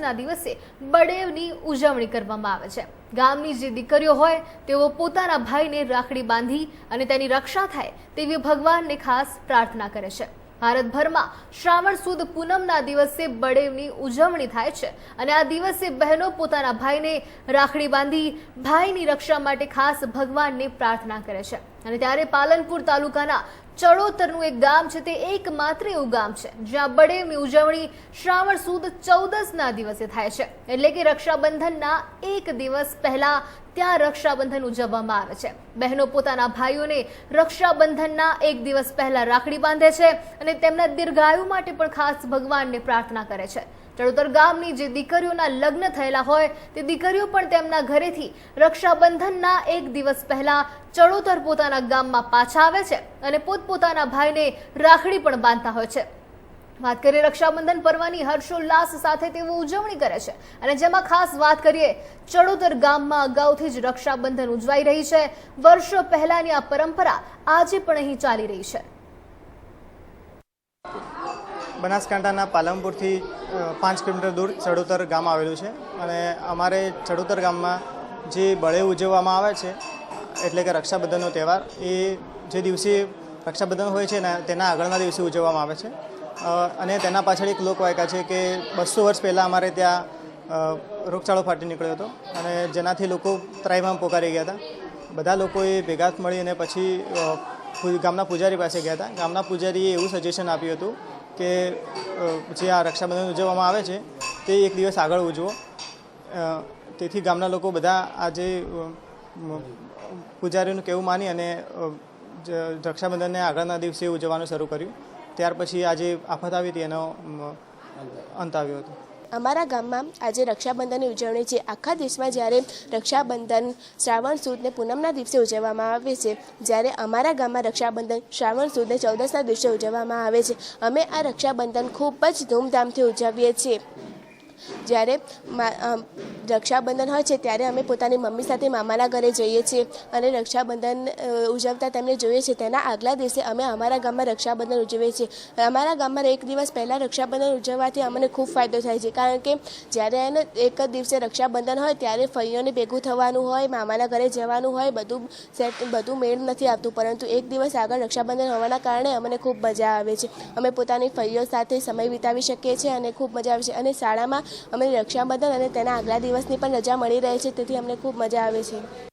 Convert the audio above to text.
ચૌદસના દિવસે બડેવની ઉજવણી કરવામાં આવે છે. ગામની જે દીકરીઓ હોય, તેઓ પોતાના ભાઈને રાખડી બાંધી અને તેની રક્ષા થાય તેવી ભગવાનને ખાસ પ્રાર્થના કરે છે. ભારતભરમાં શ્રાવણ સુદ પૂનમના દિવસે બળેવની ઉજવણી થાય છે અને આ દિવસે બહેનો પોતાના ભાઈને રાખડી બાંધી ભાઈની રક્ષા માટે ખાસ ભગવાનને પ્રાર્થના કરે છે. અને ત્યારે પાલનપુર તાલુકાના ચડોતરનું એક ગામ છે તે એકમાત્ર એવું ગામ છે, જ્યાં બળેવની ઉજવણી શ્રાવણ સુદ ચૌદસના દિવસે થાય છે. એટલે કે રક્ષાબંધનના એક દિવસ પહેલા ત્યાં રક્ષાબંધન ઉજવવામાં આવે છે. બહેનો પોતાના ભાઈઓને રક્ષાબંધનના એક દિવસ પહેલા રાખડી બાંધે છે અને તેમના દીર્ઘાયુ માટે પણ ખાસ ભગવાનને પ્રાર્થના કરે છે. ચડોતર ગામની જે દીકરીઓના લગ્ન થયેલા હોય, તે દીકરીઓ પણ તેમના ઘરેથી રક્ષાબંધનના એક દિવસ પહેલા ચડોતર પોતાના ગામમાં પાછા આવે છે અને પોતપોતાના ભાઈને રાખડી પણ બાંધતા હોય છે. વાત કરીએ રક્ષાબંધન પર્વની હર્ષોલ્લાસ સાથે તેઓ ઉજવણી કરે છે. અને જેમાં ખાસ વાત કરીએ, ચડોતર ગામમાં અગાઉથી જ રક્ષાબંધન ઉજવાઈ રહી છે. વર્ષો પહેલાની આ પરંપરા આજે પણ અહીં ચાલી રહી છે. બનાસકાંઠાના પાલનપુરથી પાંચ કિલોમીટર દૂર ચડોતર ગામ આવેલું છે. અને અમારે ચડોતર ગામમાં જે બળે ઉજવવામાં આવે છે, એટલે કે રક્ષાબંધનનો તહેવાર, એ જે દિવસે રક્ષાબંધન હોય છે ને, તેના આગળના દિવસે ઉજવવામાં આવે છે. અને તેના પાછળ એક લોકવાયકા છે કે બસો વર્ષ પહેલાં અમારે ત્યાં રોગચાળો ફાટી નીકળ્યો હતો અને જેનાથી લોકો ત્રાઈમામ પોકારી ગયા હતા. બધા લોકોએ ભેગા મળી અને પછી ગામના પૂજારી પાસે ગયા હતા. ગામના પૂજારીએ એવું સજેશન આપ્યું હતું કે જે આ રક્ષાબંધન ઉજવવામાં આવે છે, તે એક દિવસ આગળ ઉજવો. તેથી ગામના લોકો બધા આજે પૂજારીનું કહેવું માની અને રક્ષાબંધનને આગળના દિવસે ઉજવવાનું શરૂ કર્યું. ત્યાર પછી આજે આફત આવી હતી, એનો અંત આવ્યો હતો. અમારા ગામમાં આજે રક્ષાબંધનની ઉજવણી છે. આખા દેશમાં જ્યારે રક્ષાબંધન શ્રાવણ સુદને પૂનમના દિવસે ઉજવવામાં આવે છે, જ્યારે અમારા ગામમાં રક્ષાબંધન શ્રાવણ સુદને ચૌદસના દિવસે ઉજવવામાં આવે છે. અમે આ રક્ષાબંધન ખૂબ જ ધૂમધામથી ઉજવીએ છીએ. જ્યારે રક્ષાબંધન હોય છે, ત્યારે અમે પોતાની મમ્મી સાથે મામાના ઘરે જઈએ છીએ અને રક્ષાબંધન ઉજવતા તેમને જોઈએ છીએ. તેના આગલા દિવસે અમે અમારા ગામમાં રક્ષાબંધન ઉજવીએ છીએ. અમારા ગામમાં એક દિવસ પહેલાં રક્ષાબંધન ઉજવવાથી અમને ખૂબ ફાયદો થાય છે. કારણ કે જ્યારે એને એક જ દિવસે રક્ષાબંધન હોય, ત્યારે ફઈઓને ભેગું થવાનું હોય, મામાના ઘરે જવાનું હોય, બધું સેટ, બધું મેળ નથી આવતું. પરંતુ એક દિવસ આગળ રક્ષાબંધન હોવાના કારણે અમને ખૂબ મજા આવે છે. અમે પોતાની ફઈઓ સાથે સમય વિતાવી શકીએ છીએ અને ખૂબ મજા આવે છે. અને શાળામાં અમને રક્ષાબંધન અને તેના આગલા દિવસની પણ રજા મળી રહે છે, તેથી અમને ખૂબ મજા આવે છે.